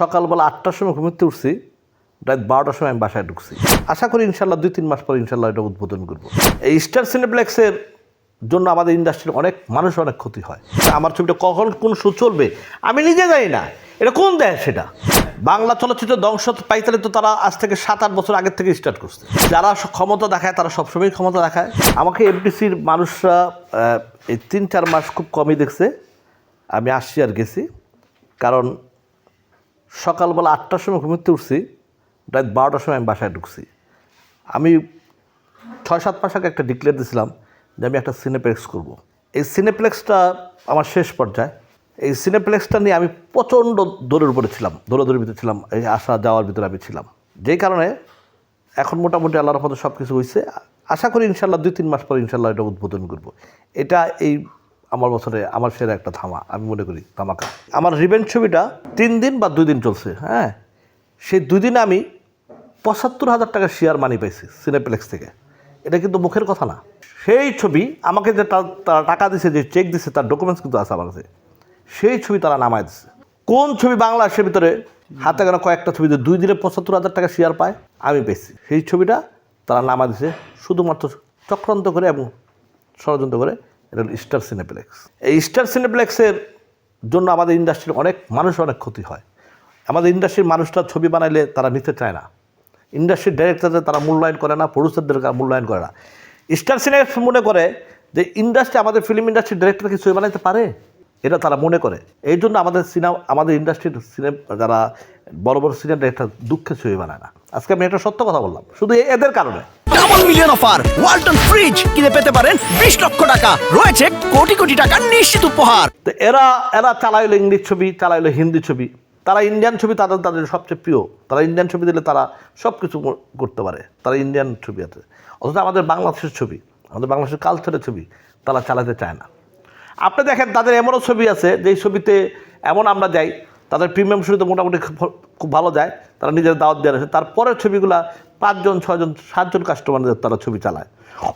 সকালবেলা আটটার সময় ঘুমিতে উঠছি, রাত বারোটার সময় আমি বাসায় ঢুকছি। আশা করি ইনশাল্লাহ দুই তিন মাস পর ইনশাল্লাহ এটা উদ্বোধন করব। এই স্টার সিনেপ্লেক্সের জন্য আমাদের ইন্ডাস্ট্রির অনেক মানুষ অনেক ক্ষতি হয়। আমার ছবিটা কখন কোন শো চলবে, আমি নিজে জানি না। এটা কোন দেয় সেটা বাংলা চলচ্চিত্র ধ্বংস পাইতালে তো তারা আজ থেকে সাত আট বছর আগের থেকে স্টার্ট করছে। যারা ক্ষমতা দেখায়, তারা সবসময় ক্ষমতা দেখায়। আমাকে এফডিসির মানুষরা এই তিন চার মাস খুব কমই দেখছে। আমি আসছি আর গেছি। কারণ সকালবেলা আটটার সময় ঘুমিতে উঠছি, রাত বারোটার সময় আমি বাসায় ঢুকছি। আমি ছয় সাত মাস আগে একটা ডিক্লেয়ার দিয়েছিলাম যে আমি একটা সিনেপ্লেক্স করব। এই সিনেপ্লেক্সটা আমার শেষ পর্যায়ে। এই সিনেপ্লেক্সটা নিয়ে আমি প্রচণ্ড দৌড়ের উপরে ছিলাম, দৌড়াদৌড়ির ভিতরে ছিলাম, এই আসা যাওয়ার ভিতরে আমি ছিলাম। যেই কারণে এখন মোটামুটি আল্লাহর রহমতে সব কিছু হয়েছে আশা করি ইনশাল্লাহ দুই তিন মাস পর ইনশাল্লাহ এটা উদ্বোধন করব। এটা এই আমার বছরে আমার সেরা একটা থামা আমি মনে করি তামাকা আমার রিভেন্ট ছবিটা তিন দিন বা দুই দিন চলছে হ্যাঁ? সেই দুই দিনে আমি পঁচাত্তর হাজার টাকা শেয়ার মানি পাইছি সিনেপ্লেক্স থেকে। এটা কিন্তু মুখের কথা না। সেই ছবি আমাকে যে তারা টাকা দিছে, যে চেক দিছে, তার ডকুমেন্টস কিন্তু আছে আমার কাছে। সেই ছবি তারা নামায় দিচ্ছে কোন ছবি বাংলাদেশের ভিতরে হাতে গোনা কয়েকটা ছবিতে দুই দিনে পঁচাত্তর হাজার টাকা শেয়ার পায়, আমি পেয়েছি সেই ছবিটা তারা নামা দিছে শুধুমাত্র চক্রান্ত করে এবং ষড়যন্ত্র করে এটা হলো স্টার সিনেপ্লেক্স। এই স্টার সিনেপ্লেক্সের জন্য আমাদের ইন্ডাস্ট্রির অনেক মানুষ অনেক ক্ষতি হয়। আমাদের ইন্ডাস্ট্রির মানুষরা ছবি বানাইলে তারা নিতে চায় না। ইন্ডাস্ট্রির ডাইরেক্টরদের তারা মূল্যায়ন করে না প্রডিউসারদের মূল্যায়ন করে না। স্টার সিনেপ্লেক্স মনে করে যে ইন্ডাস্ট্রি, আমাদের ফিল্ম ইন্ডাস্ট্রির ডিরেক্টর কি ছবি বানাইতে পারে? এটা তারা মনে করে। এই জন্য আমাদের সিনেমা, আমাদের ইন্ডাস্ট্রির সিনে যারা বড় বড় সিনেমা ডিরেক্টর দুঃখে ছবি বানায় না। আজকে আমি একটা সত্য কথা বললাম। শুধু এদের কারণে। Double million offer Walton fridge কিনে পেতে পারেন বিশ লক্ষ টাকা। রয়েছে কোটি কোটি টাকার নিশ্চিত উপহার। তো এরা এরা চালাইলো ইংলিশ ছবি চালাইলো হিন্দি ছবি। তারা ইন্ডিয়ান ছবি তাদের তাদের সবচেয়ে প্রিয়। তারা ইন্ডিয়ান ছবি দিলে তারা সব কিছু করতে পারে। তারা ইন্ডিয়ান ছবি আছে। অথচ আমাদের বাংলাদেশের ছবি, আমাদের বাংলাদেশের কালচারের ছবি তারা চালাতে চায় না। আপনি দেখেন তাদের এমনও ছবি আছে, যেই ছবিতে এমন আমরা যাই তাদের প্রিমিয়াম ছবিতে মোটামুটি খুব ভালো যায়, তারা নিজের দাওয়াত দেওয়া আছে তারপরের ছবিগুলা পাঁচজন, ছয়জন, সাতজন কাস্টমারদের তারা ছবি চালায়।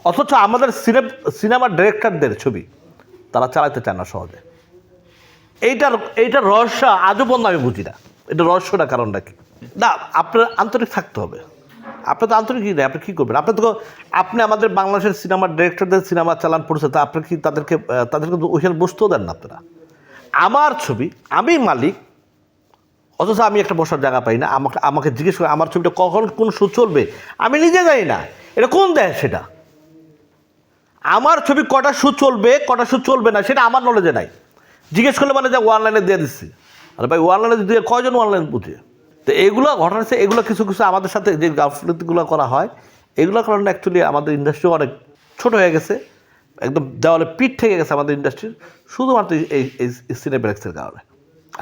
অথচ আমাদের সিনে সিনেমার ডিরেক্টরদের ছবি তারা চালাতে চায় না সহজে। এইটার এইটার রহস্য আজও পর্যন্ত আমি বুঝি না। এটা রহস্যটা কারণটা কি? না, আপনার আন্তরিক থাকতে হবে। আপনার তো আন্তরিক নেই, আপনি কী করবেন? আপনি তো আপনি আমাদের বাংলাদেশের সিনেমার ডিরেক্টরদের সিনেমা চালান পড়ছে, তা আপনি কি তাদেরকে তাদেরকে ওইখানে বসতেও দেন না আপনারা। আমার ছবি, আমি মালিক অথচ আমি একটা বসার জায়গা পাই না। আমাকে আমাকে জিজ্ঞেস করে, আমার ছবিটা কখন কোন শো চলবে? আমি নিজে জানি না। এটা কোন দেয় সেটা? আমার ছবি কটা শো চলবে, কটা শো চলবে না, সেটা আমার নলেজে নাই। জিজ্ঞেস করলে মানে যে অনলাইনে দিয়ে দিচ্ছি। আরে ভাই অনলাইনে দিয়ে কয়জন অনলাইন বুঝে? তো এইগুলো ঘটনা হচ্ছে, এগুলো কিছু কিছু আমাদের সাথে যে গাফলতিগুলো করা হয়, এগুলোর কারণে অ্যাকচুয়ালি আমাদের ইন্ডাস্ট্রি অনেক ছোট হয়ে গেছে। একদম দেওয়ালে পিঠ থেকে গেছে আমাদের ইন্ডাস্ট্রির শুধুমাত্র এই সিনেপ্লেক্সের কারণে,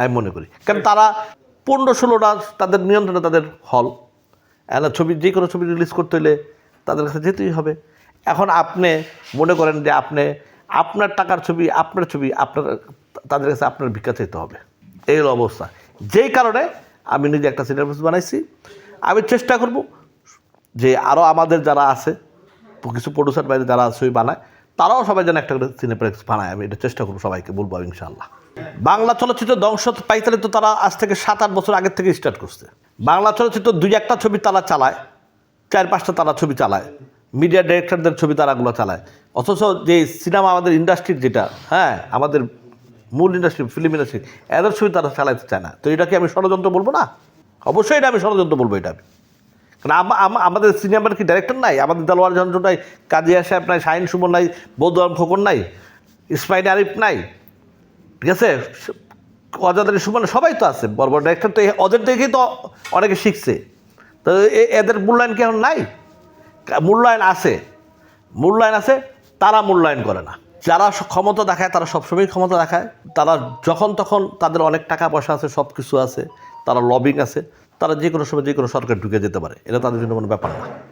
আমি মনে করি। কারণ তারা পনেরো ষোলোটা তাদের নিয়ন্ত্রণে তাদের হল। একটা ছবি, যে কোনো ছবি রিলিজ করতে হলে তাদের কাছে যেতেই হবে। এখন আপনি মনে করেন যে আপনি, আপনার টাকার ছবি, আপনার ছবি, আপনার, তাদের কাছে আপনার ভিক্ষা চাইতে হবে। এই হলো অবস্থা। যেই কারণে আমি নিজে একটা সিনেমাস বানাইছি। আমি চেষ্টা করব যে আরও আমাদের যারা আছে, কিছু প্রডিউসার বাইরে যারা ছবি বানায়। তারাও সবাই যেন একটা করে সিনেপ্লেক্স বানায়, আমি এটা চেষ্টা করব সবাইকে বলব আমি ইনশাআল্লাহ। বাংলা চলচ্চিত্র ধ্বংস পাইতালে তো তারা আজ থেকে সাত আট বছর আগের থেকে স্টার্ট করছে। বাংলা চলচ্চিত্র দুই একটা ছবি তারা চালায়, চার পাঁচটা তারা ছবি চালায় মিডিয়া ডিরেক্টরদের ছবি তারাগুলো চালায়। অথচ যে সিনেমা আমাদের ইন্ডাস্ট্রির যেটা হ্যাঁ আমাদের মূল ইন্ডাস্ট্রি ফিল্ম ইন্ডাস্ট্রি এদের ছবি তারা চালাতে চায় না। তো এটাকে আমি ষড়যন্ত্র বলব না? অবশ্যই এটা আমি ষড়যন্ত্র বলব এটা আমি। কারণ আম- আম- আমাদের সিনেমার কি ডাইরেক্টর নাই? আমাদের দেলোয়ার যন্ত্র নাই কাজিয়া সাহেব নাই, শাহিন সুমন নাই, বৌদ্ধ আলম খোকন নাই, ইসমাইল আরিফ নাই। ঠিক আছে? অজাদারি সুমন সবাই তো আছে। বড় বড় ডাইরেক্টর তো ওদের দেখেই তো অনেকে শিখছে। তো এদের মূল্যায়ন কি এখন নাই? মূল্যায়ন আছে। মূল্যায়ন আছে, তারা মূল্যায়ন করে না। যারা ক্ষমতা দেখায়, তারা সবসময় ক্ষমতা দেখায়। তারা যখন তখন তাদের অনেক টাকা পয়সা আছে সব কিছু আছে। তারা লবিং আছে। তারা যে কোনো সময় যে কোনো সরকার ঢুকে যেতে পারে। এটা তাদের জন্য কোনো ব্যাপার না।